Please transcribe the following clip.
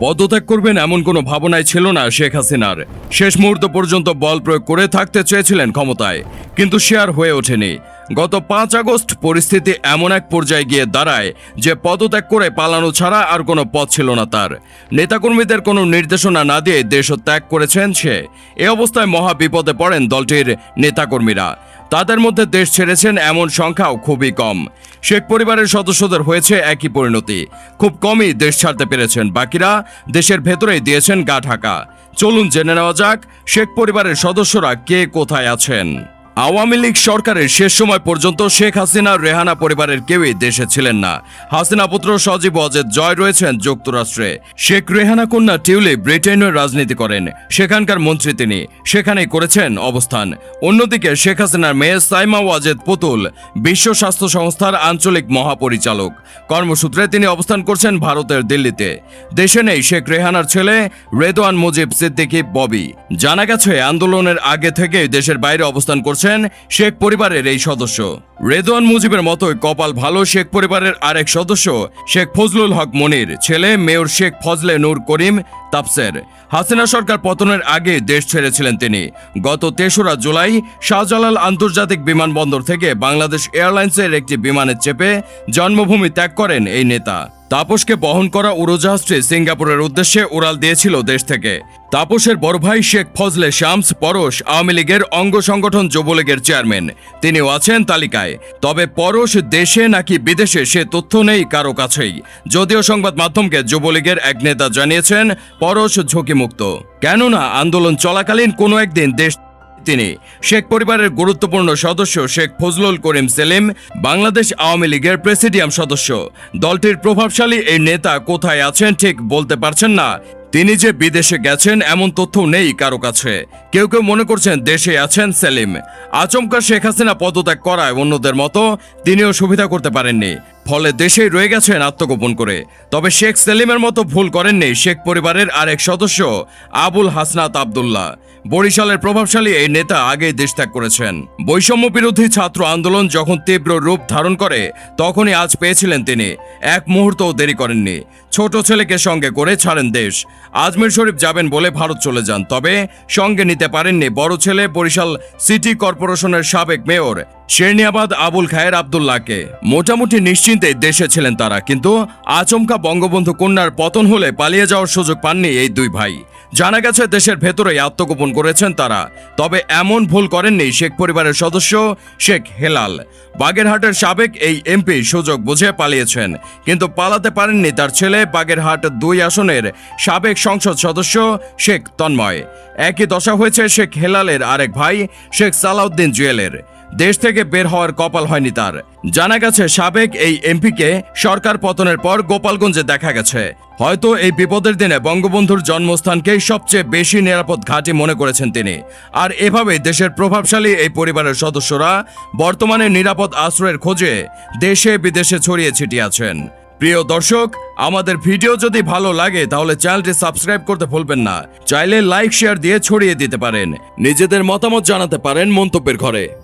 পদত্যাগ করবেন এমন কোনো ভাবনাই ছিল না শেখ হাসিনার। শেষ মুহূর্ত পর্যন্ত বল প্রয়োগ করে থাকতে চেয়েছিলেন ক্ষমতায়, কিন্তু সে আর হয়ে ওঠেনি। গত পাঁচ আগস্ট পরিস্থিতি এমন এক পর্যায়ে গিয়ে দাঁড়ায় যে পদত্যাগ করে পালানো ছাড়া আর কোনো পথ ছিল না তার। নেতাকর্মীদের কোনো নির্দেশনা না দিয়ে দেশ ত্যাগ করেছেন সে। এ অবস্থায় মহা বিপদে পড়েন দলটির নেতাকর্মীরা। তাদের মধ্যে দেশ ছেড়েছেন এমন সংখ্যাও খুবই কম। শেখ পরিবারের সদস্যদের হয়েছে একই পরিণতি। খুব কমই দেশ ছাড়তে পেরেছেন বাকিরা, দেশের ভেতরেই দিয়েছেন গা ঢাকা। চলুন জেনে নেওয়া যাক, শেখ পরিবারের সদস্যরা কে কোথায় আছেন। আওয়ামী লীগ সরকারের শেষ সময় পর্যন্ত শেখ হাসিনা, রেহানা পরিবারের কেউই দেশে ছিলেন না। হাসিনা পুত্র সজীব অজেদ জয় রয়েছেন যুক্তরাষ্ট্রে। শেখ রেহানা কন্যা টিউলি ব্রিটেনের রাজনীতি করেন। সেখানকার মন্ত্রী তিনি। সেখানেই করেছেন অবস্থান। অন্যদিকে শেখ হাসিনার মেয়ে সাইমা ওয়াজেদ পুতুল, বিশ্ব স্বাস্থ্য সংস্থার আঞ্চলিক মহাপরিচালক। কর্মসূত্রে তিনি অবস্থান করছেন ভারতের দিল্লিতে। দেশে নেই শেখ রেহানার ছেলে রেদওয়ান মুজিব সিদ্দিকী ববি। জানা গেছে, আন্দোলনের আগে থেকে দেশের বাইরে অবস্থান করছেন শেখ পরিবারের এই সদস্য। রেদওয়ান মুজিবের মতোই কপাল ভালো শেখ পরিবারের আরেক সদস্য, শেখ ফজলুল হক মনির। ছেলে মেয়র শেখ ফজলে নূর করিম তাপসের। হাসিনা সরকার পতনের আগে দেশ ছেড়েছিলেন তিনি। গত তেসরা জুলাই শাহজালাল আন্তর্জাতিক বিমানবন্দর থেকে বাংলাদেশ এয়ারলাইন্সের একটি বিমানে চেপে জন্মভূমি ত্যাগ করেন এই নেতা। তাপসকে বহন করা উড়োজাহাজটি সিঙ্গাপুরের উদ্দেশ্যে উড়াল দিয়েছিল দেশ থেকে। তাপসের বড় ভাই শেখ ফজলে শামস পরশ আওয়ামী লীগের অঙ্গ সংগঠন যুবলীগের চেয়ারম্যান। তিনিও আছেন তালিকায়। তবে পরশ দেশে নাকি বিদেশে সে তথ্য নেই কারও কাছেই। যদিও সংবাদ মাধ্যমকে যুবলীগের এক নেতা জানিয়েছেন, পরশ ঝুঁকিমুক্ত। কেননা আন্দোলন চলাকালীন কোনো একদিন দেশ তিনি। শেখ পরিবারের গুরুত্বপূর্ণ সদস্য শেখ ফজলুল করিম সেলিম, বাংলাদেশ আওয়ামী লীগের প্রেসিডিয়াম সদস্য। দলটির প্রভাবশালী এই নেতা কোথায় আছেন ঠিক বলতে পারছেন না। তিনি যে বিদেশে গেছেন, এমন তথ্য নেই কারও কাছে। কেউ কেউ মনে করছেন দেশে আছেন সেলিম। আচমকা শেখ হাসিনা পদত্যাগ করায় অন্যদের মতো তিনিও সুবিধা করতে পারেননি। ফলে দেশেই রয়ে গেছেন আত্মগোপন করে। তবে শেখ সেলিমের মতো ভুল করেননি শেখ পরিবারের আরেক সদস্য আবুল হাসনাত আবদুল্লাহ। বরিশালের প্রভাবশালী এই নেতা আগেই দেশ ত্যাগ করেছেন। বৈষম্য বিরোধী ছাত্র আন্দোলন যখন তীব্র রূপ ধারণ করে, তখনই আজ পেয়েছিলেন তিনি। এক মুহূর্তও দেরি করেননি। ছোট ছেলেকে সঙ্গে করে ছাড়েন দেশ। আজমির শরীফ যাবেন বলে ভারত চলে যান, তবে সঙ্গে নিতে পারেননি বড় ছেলে বরিশাল সিটি কর্পোরেশনের সাবেক মেয়র শেরনিয়াবাদ আবুল খায়ের আবদুল্লাহকে। মোটামুটি নিশ্চিন্তে দেশে ছিলেন তারা, কিন্তু আচমকা বঙ্গবন্ধু কন্যার পতন হলে পালিয়ে যাওয়ার সুযোগ পাননি এই দুই ভাই। জানা গেছে দেশের ভেতরেই আত্মগোপন করেছেন তারা, তবে এমন ভুল করেননি শেখ পরিবারের সদস্য শেখ হেলাল। বাগেরহাটের সাবেক এই এমপি সুযোগ বুঝে পালিয়েছেন, কিন্তু পালাতে পারেননি তার ছেলে বাগেরহাট দুই আসনের সাবেক সংসদ সদস্য শেখ তন্ময়। একই দশা হয়েছে শেখ হেলালের আরেক ভাই, শেখ সালাউদ্দিন জুয়েলের। দেশ থেকে বের হওয়ার কপাল হয়নি তার। জানা গেছে, সাবেক এই এমপিকে সরকার পতনের পর গোপালগঞ্জে দেখা গেছে। হয়তো এই বিপদের দিনে বঙ্গবন্ধুর জন্মস্থানকেই সবচেয়ে বেশি নিরাপদ ঘাঁটি মনে করেছেন তিনি। আর এভাবে দেশের প্রভাবশালী এই পরিবারের সদস্যরা বর্তমানে নিরাপদ আশ্রয়ের খোঁজে দেশে বিদেশে ছড়িয়ে ছিটিয়ে আছেন। প্রিয় দর্শক, আমাদের ভিডিও যদি ভালো লাগে, তাহলে চ্যানেলটি সাবস্ক্রাইব করতে ভুলবেন না। চাইলে লাইক, শেয়ার দিয়ে ছড়িয়ে দিতে পারেন। নিজেদের মতামত জানাতে পারেন মন্তব্যের ঘরে।